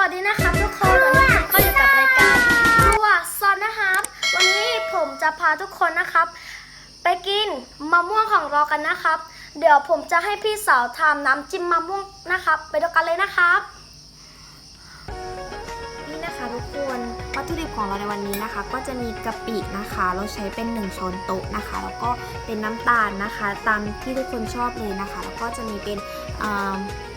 วัสดีนะครับทุกคนวันนี้ก็อยู่กับรายการครัวซอนนะครับ วันนี้ผมจะพาทุกคนนะครับ ไปกินมะม่วงของเรากันนะครับ เดี๋ยวผมจะให้พี่สาวทำน้ำจิ้มมะม่วงนะครับ ไปดูกันเลยนะครับ นี่นะคะทุกคนวัตถุดิบของเราในวันนี้นะคะ ก็จะมีกะปินะคะ เราใช้เป็น 1 ช้อนโต๊ะนะคะ แล้วก็เป็นน้ำตาลนะคะ ตามที่ทุกคนชอบเลยนะคะ แล้วก็จะมีเป็น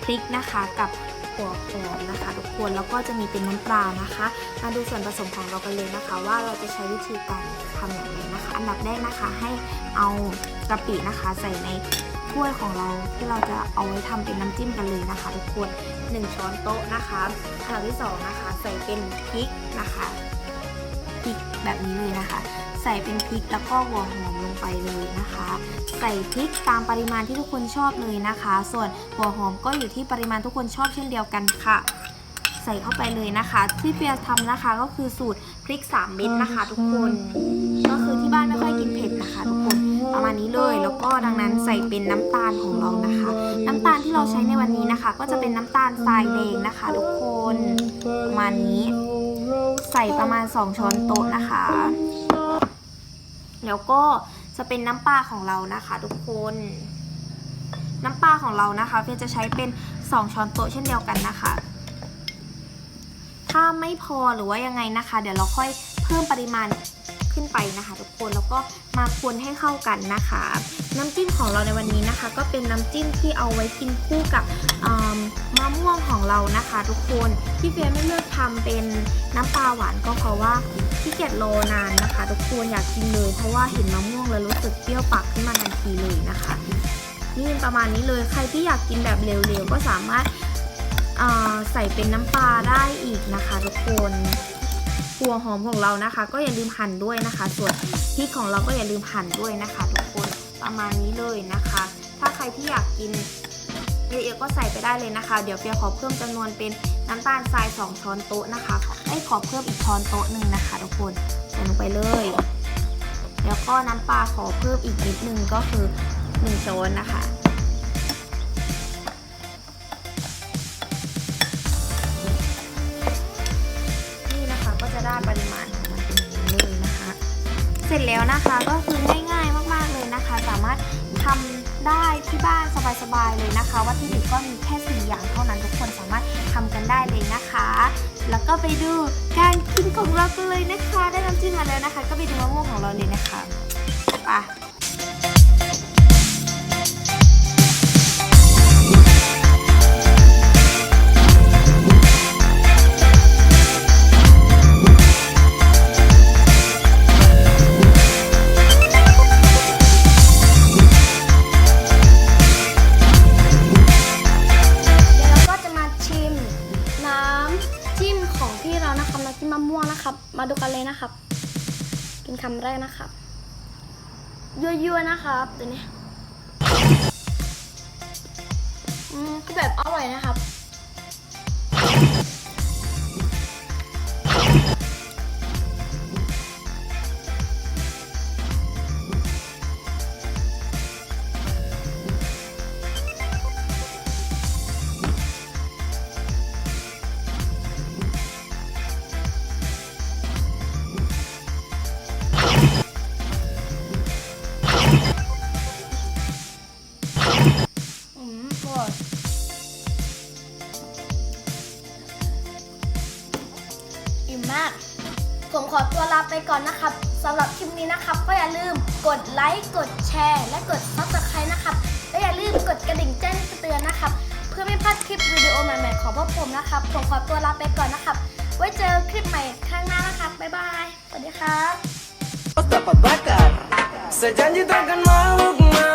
พริกนะคะกับ หัวหอมนะคะทุกคนแล้วก็จะมีเป็นน้ำปลานะคะ มาดูส่วนผสมของเรากันเลยนะคะ ว่าเราจะใช้วิธีการทำอย่างไรนะคะ อันดับแรกนะคะให้เอากะปินะคะใส่ในถ้วยของเราที่เราจะเอาไว้ทำเป็นน้ำจิ้มกันเลยนะคะ ทุกคน 1 ช้อนโต๊ะนะคะอันดับที่สองนะคะใส่เป็นพริกนะคะ แบบนี้เลยนะคะ ใส่เป็นพริกแล้วก็หัวหอมลงไปเลยนะคะ ใส่พริกตามปริมาณที่ทุกคนชอบเลยนะคะ ส่วนหัวหอมก็อยู่ที่ปริมาณทุกคนชอบเช่นเดียวกันค่ะ ใส่เข้าไปเลยนะคะ ที่เปียทำนะคะก็คือสูตรพริก 3 เม็ดนะคะ ทุกคนก็คือที่บ้านไม่ค่อยกินเผ็ดนะคะทุกคนประมาณนี้เลยแล้วก็ดังนั้นใส่เป็นน้ำตาลของเรานะคะ น้ำตาลที่เราใช้ในวันนี้นะคะ ก็จะเป็นน้ำตาลทรายแดงนะคะ ทุกคนประมาณนี้ ใส่ประมาณ 2 ช้อนโต๊ะนะคะ แล้วก็จะเป็นน้ำปลาของเรานะคะทุกคน น้ำปลาของเรานะคะเฟียจะใช้เป็น 2 ช้อนโต๊ะเช่นเดียวกันนะคะ ถ้าไม่พอหรือว่ายังไงนะคะ เดี๋ยวเราค่อยเพิ่มปริมาณ ขึ้นไปนะคะ ทุกคนแล้วก็มาคนให้เข้ากันนะคะ น้ำจิ้มของเราในวันนี้นะคะ ก็เป็นน้ำจิ้มที่เอาไว้กินคู่กับมะม่วงของเรานะคะ ทุกคนที่เฟียไม่เลือกทำเป็นน้ำปลาหวานก็เพราะว่าขี้เกียจรอนานนะคะ ทุกคนอยากกินเลย เพราะว่าเห็นมะม่วงแล้วรู้สึกเปรี้ยวปากขึ้นมาทันทีเลยนะคะนี่เป็นประมาณนี้เลยใครที่อยากกินแบบเร็วๆก็สามารถใส่เป็นน้ำปลาได้อีกนะคะ ทุกคน หัวหอมของเรานะคะ ก็อย่าลืมหั่นด้วยนะคะ ส่วนพริกของเราก็อย่าลืมหั่นด้วยนะคะทุกคนประมาณนี้เลยนะคะ ถ้าใครที่อยากกินเยอะๆก็ใส่ไปได้เลยนะคะ เดี๋ยวเปียขอเพิ่มจำนวนเป็นน้ำตาลทราย 2 ช้อนโต๊ะนะคะขอไอ้ขอเพิ่มอีกช้อนโต๊ะหนึ่งนะคะทุกคนใส่ลงไปเลย แล้วก็น้ำปลาขอเพิ่มอีกนิดนึงก็คือ 1 ช้อนนะคะ ปริมาณของมันเป็นองนี้เลยนะคะ เสร็จแล้วนะคะก็คือง่ายๆมากๆเลยนะคะ สามารถทำได้ที่บ้านสบายๆเลยนะคะ วัตถุดิบก็มีแค่สี่อย่างเท่านั้นทุกคนสามารถทำกันได้เลยนะคะ แล้วก็ไปดูการกินของเรากันเลยนะคะ ได้น้ำจิ้มมาแล้วนะคะ ก็ไปดูมะม่วงของเราเลยนะคะไป มาดูกันเลยนะครับกินคำแรกนะครับยั่วๆนะครับตัวนี้อืมคือแบบอร่อยนะครับ มาก ผมขอตัวลาไปก่อนนะครับสำหรับคลิปนี้นะครับ ก็อย่าลืมกดไลค์กดแชร์ และกด subscribe นะครับ และอย่าลืมกดกระดิ่งแจ้งเตือนนะครับ เพื่อไม่พลาดคลิปวิดีโอใหม่ๆของพวกผมนะครับผมขอตัวลาไปก่อนนะครับ ไว้เจอคลิปใหม่ข้างหน้านะครับบ๊ายบายสวัสดีครับ dapat bakar Sejanji takkan mau